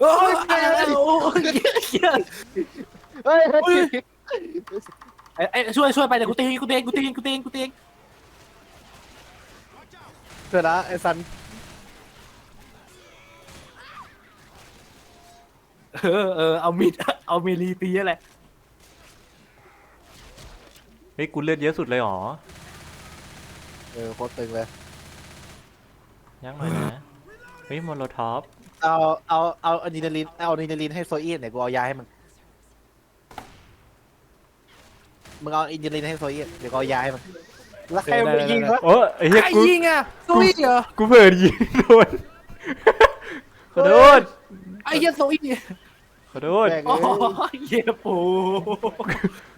โอ้ยโอ้ยเหี้ยเฮ้ยเฮ้ยไอ้ไอ้ช่วยช่วยไปเดี๋ยวกูตีกูตีกูตีกูตีกูตีเดี๋ยวนะไอ้ซันเออเออเอามีดเอามีรีตีอะไรเฮ้ยกูเลือดเยอะสุดเลยหรอ เออโคตรตึงเลยยักหน่อยนะ เฮ้ยโมโลท็อป เอาเอาเอาอะดรีนาลีนเอาอะดรีนาลีนให้โซอี้เนี่ยวกูเอายาให้มันมึงเอาอะดรีนาลีนให้โซอี้เดี๋ยวกูเอายาให้มันแล้วใครไปยิงวะโอ้ไอ้เหี้ยไอ้กูยิงอะตุ้ยเหรอกูเผลอยิงโดนขอโทษไอ้เหี้ยตุ้ยขอโทษแม่งโอ้เอ้ยยเหี้ยปู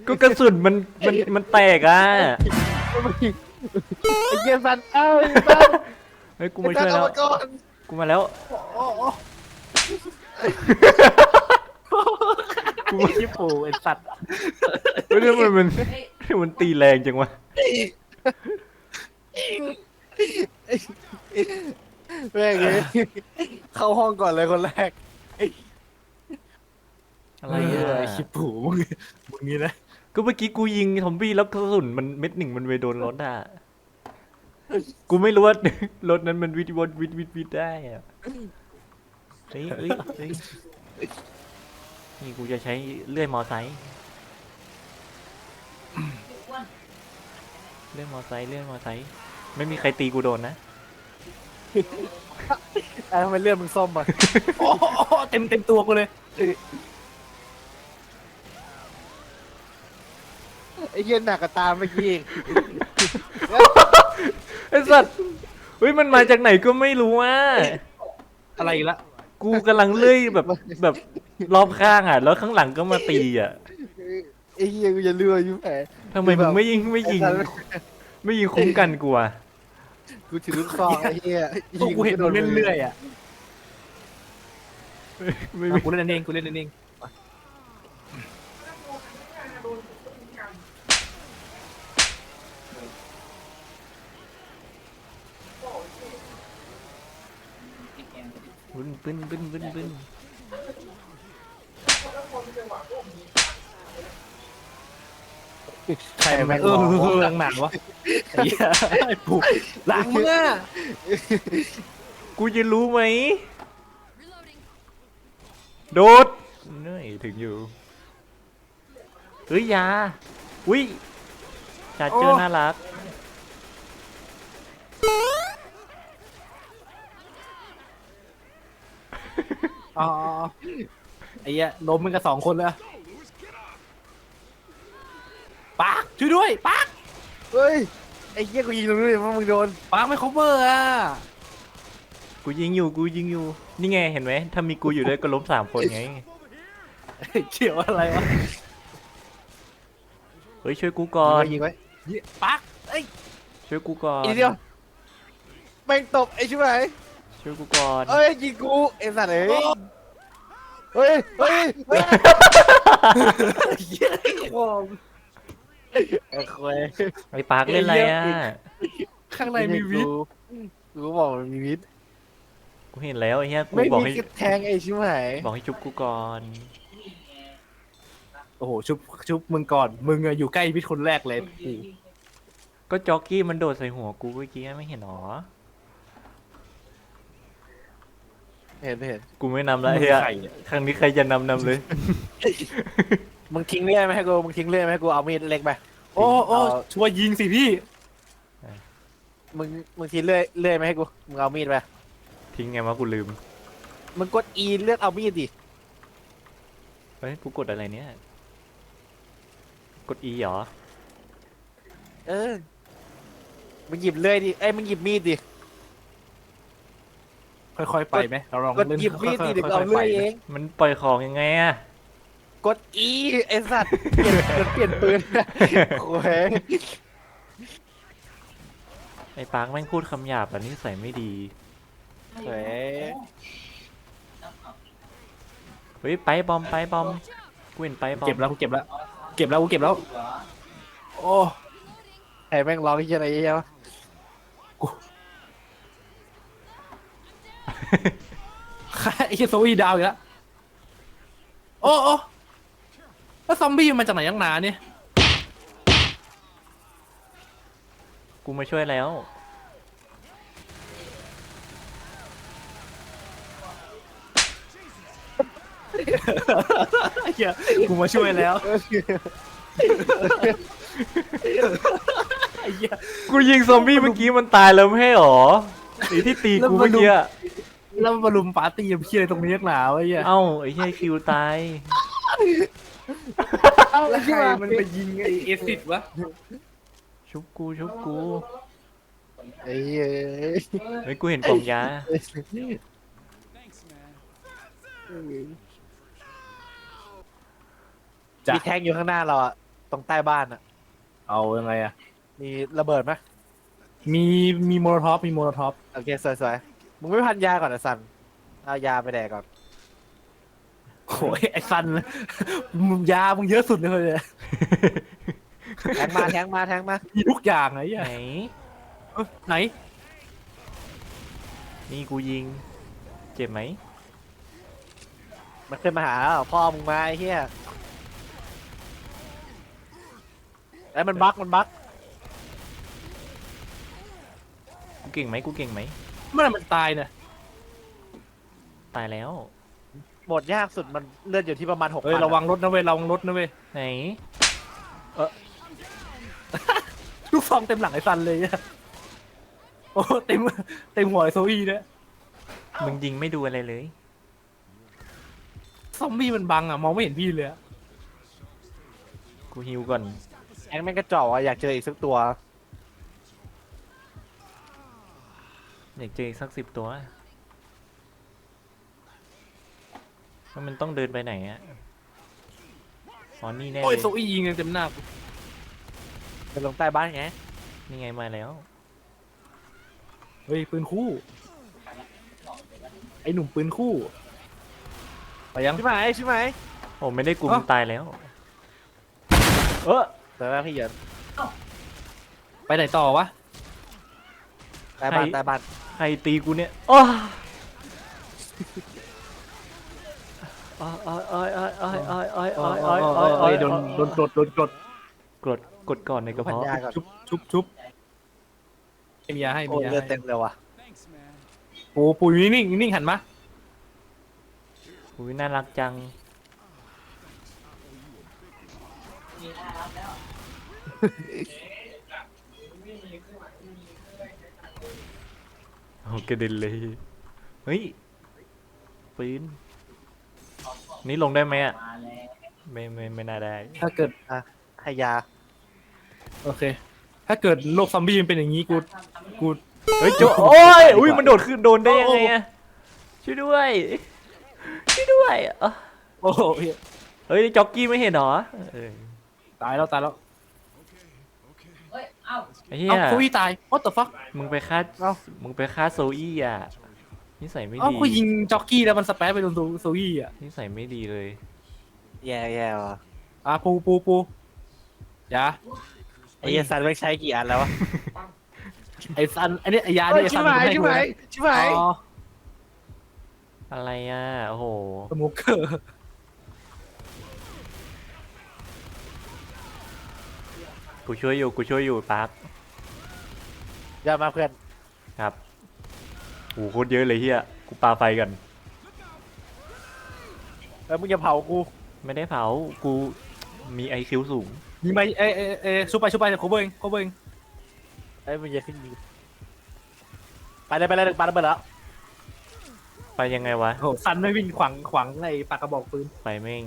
ก็กระสุนมันมันมันแตกอะไอ้เกียร์ซันเอ้าไอ้ซันเฮ้ยกูไอ้มาซัช่นวยเอาแล้วมาก่อน กูมาแล้วโอ้โหกูไอ้เหี้ยปูไอ้สัตว์เฮ้ยทำไมมันมันตีแรงจังวะ แม่งเลยเข้าห้องก่อนเลยคนแรกอะไรไอ้อะเหี้ยปูมึงมึงนี่นะ ก็เมื่อกี้กูยิงซอมบี้แล้วกระสุนมันเม็ดหนึ่งมันไปโดนรถอะ กูไม่รู้ว่ารถนั้นมันวิดวนวิดวิดวิดได้อะเฮ้ยเฮ้ยเฮ้ยนี่กูจะใช้เลื่อยมอไซค์เลื่อยมอไซค์เลื่อยมอไซค์ไม่มีใครตีกูโดนนะไอ้ทำไมเลือดมึงส้มอะโอ้โหเต็มเต็มตัวกูเลยไอ้เหี้ยหนักกับตามเมื่อกี้อีก ไอ้สัตว์เฮ้ยมันมาจากไหนก็ไม่รู้อะอะไรอีกละกูกำลังเลื่อยแบบแบบรอบข้างอะ แล้วข้างหลังก็มาตีอะไอ้เหี้ยกูจะเลือดอยู่แผลทำไมมึงไม่ยิงไม่ยิงไอ้สัตว์ไม่ยิงคุ้มกันกูอะกูถือลูกซองไอ้เหี้ยพวกกูเห็นมึงเล่นเรื่อยอะไม่อะมีกูเล่นอันเองกูเล่นอันเอง บึ้นบึ้นบึ้นบึ้นบึ้นใครแม่งเออหลังหนังวะไอ้เหี้ยไอ้ปูหลังมึงอะกูจะรู้ไหมโดดเหนื่อยถึงอยู่เฮ้ยยาอุ้ยชาร์เจอน่ารัก อ๋อไอ้เหี้ยล้มมันกันสองคนเลยอะปักช่วยด้วยปักเฮ้ย ไอ้เหี้ยกูยิงตรงนู้นเลยเพราะมึงโดน ปักไม่ cover อะกูยิงอยู่กูยิงอยู่ นี่ไงเห็นไหมถ้ามีกูอยู่ด้วยก็ล้มสามคนไงเฉียวอะไรวะเฮ้ยช่วยกูก่อนยิงไว้เหี้ยปักเอ้ยช่วยกูก่อนอีกนิดเดียวแม่งตบไอ้ชิบหาย ช่วยกูก่อน เอ้ยยิงกูไอ้สัตว์เอ้ยเฮ้ยเฮ้ยเฮ้ยเหี้ยโอ้ยไอ้ควายไอ้ปากเล่นอะไรอะ ข้างในมีวิทย์กูบอกมันมีวิทย์กูเห็นแล้วไอ้เหี้ยกูไม่บอกมีให้กระแทงไอ้ชิบหายบอกให้ชุบกูก่อน โอ้โหชุบชุบมึงก่อน มึงอะอยู่ใกล้วิทย์คนแรกเลยกูก็จ็อกกี้มันโดดใส่หัวกูเมื่อกี้ไม่เห็นหรอ เห็นเห็นกูไม่นำแล้วไอ้เฮียใครเนี่ยครั้งนี้ใครจะนำนำเลย มึงทิ้งเลื่อยไหมให้กู มึงทิ้งเลื่อยไหมให้กู เอามีดเล็กไป โอ้โอ้เอาช่วยยิงสิพี่ มึง มึงทิ้งเลื่อยเลื่อยไหมให้กู มึงเอามีดไป ทิ้งไงวะกูลืม มึงกด E เลือกเอามีดดิ เฮ้ย กูกดอะไรเนี่ย กด E เหรอ เออ มึงหยิบเลื่อยดิ เอ้ย มึงหยิบมีดดิ ค่อยๆไปไหมเราลองกดเล่นหยิบมีดดิเดี๋ยวกูค่เอาๆเลื่อยไปเอง มันปล่อยของยังไงอะกด E ไอ้สัตว์เปลี่ยนกดเปลี่ยนปืนโอ้ยไอ้ปากแม่งพูดคำหยาบแบบนี้ใส่ไม่ดีเฮ้ยเฮ้ยไปบอมไปบอมกูเห็นไปบอมเก็บแล้วกูเก็บแล้ว เก็บแล้วกูเก็บแล้ว โอ้ใครแม่งร้องที่อะไรเยอะวะ ไอ้เหี้ยโซวี่ดาวอีกแล้วโอ้โอ้แล้วซอมบี้มันมาจากไหนยังหนาเนี่ยกูมาช่วยแล้ว ไอ้เหี้ยกูมาช่วยแล้วไอ้เหี้ยกูยิงซอมบี้เมื่อกี้มันตายแล้วไม่ใช่หรอไอ้ที่ตีกูเมื่อกี้อะ แล้วมันมาลุมปาร์ตี้เพี้ยอะไรตรงนี้นักหนาวะไอ้เหี้ยเอ้าไอ้เหี้ยคิวตาย แล้วใครมันไปยิงไอ้เอซิดวะชุบกูชุบกูไอ้เหี้ยเฮ้ยกูเห็นกล่องยาจ้ะมีแทงอยู่ข้างหน้าเราอะตรงใต้บ้านอะเอายังไงอะมีระเบิดไหมมีมีโมโลท็อปมีโมโลท็อปโอเคสวยๆ มึงไม่พันยาก่อนนะสันเอายาไปแดกก่อนโอ้ยไอ้ซันมึงยามึงเยอะสุดเลยเนี่ยแทงมาแทงมาแทงมามีทุกอย่างไอ้เหี้ยไหนเอ้ยไหน นี่กูยิง เจ็บไหมมันขึ้นมาหาแล้วพ่อมึงมาไอ้เหี้ยไอ้ยมันบั๊กมันบั๊กกูเก่งไหมกูเก่งไหม เมื่อไหร่มันตายเนี่ยตายแล้วหมดยากสุดมันเลือดอยู่ที่ประมาณหกเฮ้ยระวังรถนะเว้ยระวังรถนะเว้ยไหน ลูกซองเต็มหลังไอ้ซันเลยอะโอ้เต็มเต็มหัวไอ้โซอี้เนี่ยมึงยิงไม่ดูอะไรเลย ซอมบี้มันบังอะมองไม่เห็นพี่เลยอะกูฮิวก่อน แองแม่งกระจอกอะอยากเจออีกสักตัว อยากเจออีกสักสิบตัวแล้วมันต้องเดินไปไหนอะอ๋อนี่แน่โอ้ยเลยโซอี้ยิงเต็มหน้ากูไปลงใต้บ้านไง นี่ไงมาแล้ว เฮ้ยปืนคู่ ไอ้หนุ่มปืนคู่ไปยัง ใช่ไหมใช่ไหมโอ้ไม่ได้กลุ่มเอ้าตายแล้ว เออเดี๋ยวนะพี่เหยินไปไหนต่อวะใต้บ้านใต้บ้านใค รตีกูเนี่ยอ้ออ้อยอ้อยอ้อยอ้อยอ้อยอ้อยอ้อยอ้อยอ้อยอ้อยอ้อยโดนโดนกดโดนกดกดกดก่อนในกระพันเพาะยาก่อนชุบชุบชุบมียาให้มีโอ้ยยาเลือดให้เต็มเลยว่ะปูปูอยู่นิ่งๆนิ่งๆหันมาอุ้ยน่ารักจัง โอ้กระเด็นเลย เฮ้ยปืนนี่ลงได้ไหมอะ ไม่ไม่ไม่น่าได้ ถ้าเกิดให้ยา โอเค ถ้าเกิดโลกซอมบี้มันเป็นอย่างนี้กู กู เฮ้ยโจโอ้ย อุ้ยมันโดดขึ้นโดนได้ยังไงอะช่วยด้วย ช่วยด้วยอะโอ้โหเฮ้ยจ็อกกี้ไม่เห็นเหรอเออตายแล้วตายแล้ว ไอ้เหี้ย เอ้าโซอี้ตาย what the fuck มึงไปฆ่ามึงไปฆ่าโซอี้อะนิสัยไม่เอ้าดีกูยิงจ็อกกี้แล้วมันสเปซไปโดนโซโซอี้อะนิสัยไม่ดีเลย แย่แย่ว่ะอะปูปูปูยาไอ้เหี้ยสันไม่ใช้กี่อันแล้ววะไอ้ซันไอ้นี่ไอ้ยาเนี่ยไอ้ซันให้กูนะชิบหายอ๋ออะไรอะ โอ้โห สโมเกอร์กูช่วยอยู่ กูช่วยอยู่ปั๊บ ยามาเพื่อน ครับโอ้โหโคตรเยอะเลยเฮียกูปาไฟกันแล้วมึงจะเผากู ไม่ได้เผา กูมีไอคิวสูง ยิงไปเอ้ยเอ้ยเอ้ยชุบไปชุบไปโคเบอร์เองโคเบอร์เองไอ้ยมึงจะขึ้นยิงไปเลยไปเลยปาระเบิดแล้วไปยังไงวะ โอ้โหซันไม่วิ่งขวางขวางไอ้ปากกระบอกปืนไปแม่ง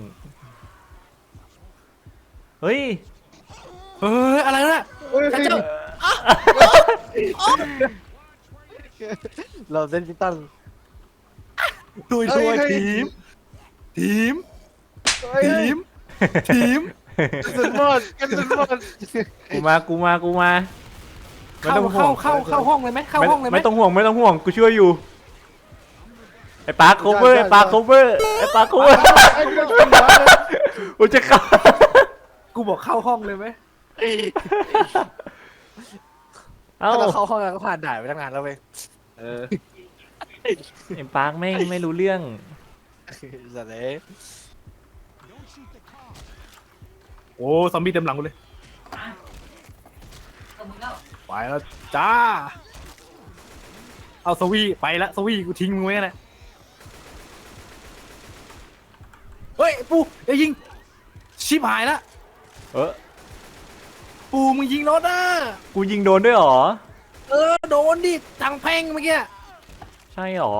เฮ้ย เฮ้ยอะไรเนี่ยพระเจ้า เราเล่นพิตันตัวยตัวทีม ทีม ทีม ทีมสุดหมดกันสุดหมดกูมากูมากูมาไม่เข้าต้องห่วเข้างเข้าเข้าห้องเลยไหมเข้าไม่ห้องเลยไหมไม่ต้องห่วงไม่ต้องห่วงกูช่วยอยู่ไอ้ปาร์คโคเวอร์ไอ้ปาร์คโคเวอร์ไอ้ปาร์คโคเวอร์ไอ้เรื่องกินหัวเลยกูจะเข้ากูบอกเข้าห้องเลยไหม เอ้าถ้าเราเข้าห้องก็ผ่านด่านไปตั้งนานแล้วเว้ยเออไอ้ปาร์คแม่งไม่รู้เรื่อง สัตว์เลยอ้ซอมบี้เต็มหลังกูเลยไปแล้วจ้า เอาสวีไปละสวีกูทิ้งมึงไว้แหละเฮ้ยปูอย่ายิงชิบหายละเออ ปูมึงยิงรถอะ กูยิงโดนด้วยเหรอ เออโดนดิทางแพงเมื่อกี้ ใช่เหรอ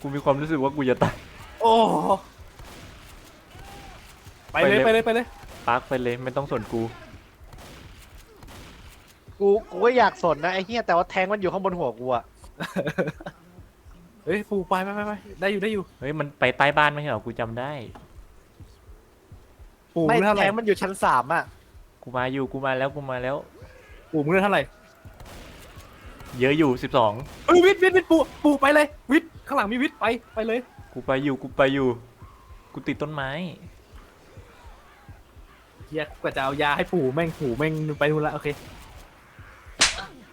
กูมีความรู้สึกว่ากูจะตาย โอ้ไปเลยไปไปเลเลย ยไปเลย ปาร์คไปเลยไม่ต้องสนกู กูกูก็อยากสนนะไอ้เหี้ยแต่ว่าแทงมันอยู่ข้างบนหัวกูอะเฮ้ยปูไปไปไปไปได้อยู่ได้อยู่ เฮ้ยมันไปใต้บ้านไม่ใช่เหรอ กูจำได้ ปูไม่มึงเท่าไหแทร่งมันอยู่ชั้นสามอะกูมาอยู่กูมาแล้วกูมาแล้ว ปูมึงเท่าไหร่เยอะอยู่สิบสองเฮ้ยวิทย์วิทย์วิทย์ปูปูไปเลย วิทย์ข้างหลังมีวิทย์ไปไปเลย กูไปอยู่กูไปอยู่ กูติดต้นไม้ เฮียกว่าจะเอายาให้ปู่แม่งปู่แม่งไปนู่นละโอเค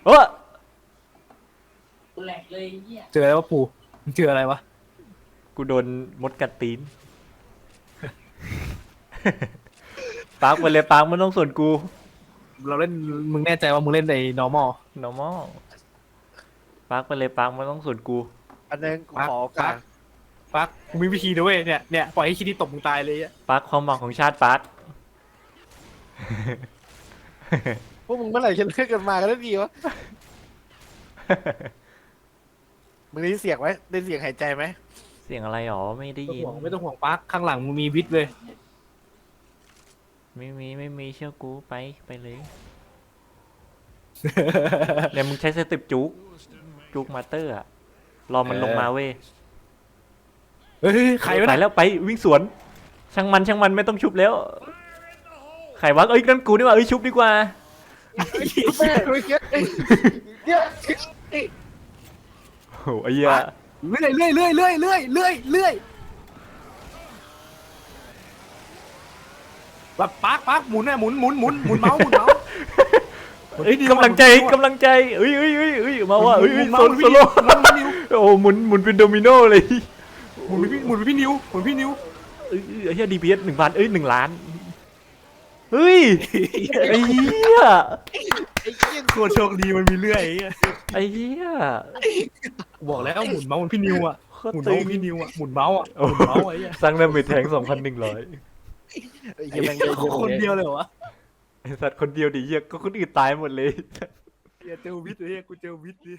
เออกูแหลกเลยไอ้เหี้ย เจออะไรวะปู่มึงเจออะไรวะ กูโดนมดกัดตีน ปาร์คไปเลยปาร์คไม่ต้องสนกู เราเล่นมึงแน่ใจว่ามึงเล่นใน normal normal ปาร์คไปเลยปาร์คไม่ต้องสนกู อันนึงกูปักขอโอกาปัสกปักกูมีวิธีนะเว้ยเนี่ยเนี่ยปล่อยให้คิดที่ตบมึงตายเลยอะปาร์คความหวังของชาติปาร์ค พวกมึงเมื่อไหร่จะเลิกกันมากันได้ดีวะมึงได้ยินเสียงไหมได้ยินเสียงหายใจไหมเสียงอะไรหรอไม่ได้ไม่ต้องยิน ห่วงไม่ต้องห่วงปักข้างหลังมึงมีวิทย์เลย ไม่มีไม่มีเชื่อกูไปไปเลยเนี่ยมึงใช้สเต็ปจุกจุกมาสเตอร์อะรอมันลงมาเว้ยเฮ้ยใครวะไปเนี่ยแล้วไปวิ่งสวน ช่างมันช่างมันไม่ต้องชุบแล้วใครวะเอ้ยนั่นกูนี่หว่าเอ้ยชุบดีกว่าแม่เมื่อกี้เอ้ยเนี่ยโอ้โหไอ้เหี้ยเลื่อยเลื่อยเลื่อยเลื่อยเลื่อยเลื่อยเลื่อย แบบปักปักหมุนเนี่ยหมุนหมุนหมุนหมุนเมาส์หมุนเมาส์เอ้ยกำลังใจกำลังใจเอ้ยเอ้ยเอ้ยเอ้ยมาว่ะเอ้ยเอ้ยหมุโซนนเมาส์โซโล่หมุนพี่นิวโอ้หมุนหมุนเป็นโดมิโนเลยหมุนพี่หมุนพี่นิวหมุนพี่นิวเอ้ยไอ้เหี้ยดีพีเอสหนึ่งพันเอ้ยหนึ่งล้านเฮ้ยไอ้เหี้ยไอ้เหี้ยโคตรโชคดีมันมีเลื่อยไอ้เหี้ยไอ้เหี้ยบอกแล้วหมุนเมาส์มันพี่นิวอะโคหมุนตึเมาส์งพี่นิวอะหมุนเมาส์อะหมุนเมาส์ไอ้เหี้ยสร้างดาเมจแทงสองพันหนึ่งร้อย ไอ้เหี้ยแม่งเยอะคนเดียวเลยเหรอวะไอ้สัตว์คนเดียวดิเหี้ยก็คนอื่นตายหมดเลยเหี้ยเจอวิทย์ไอ้เหี้ยกูเจอวิทย์ดิ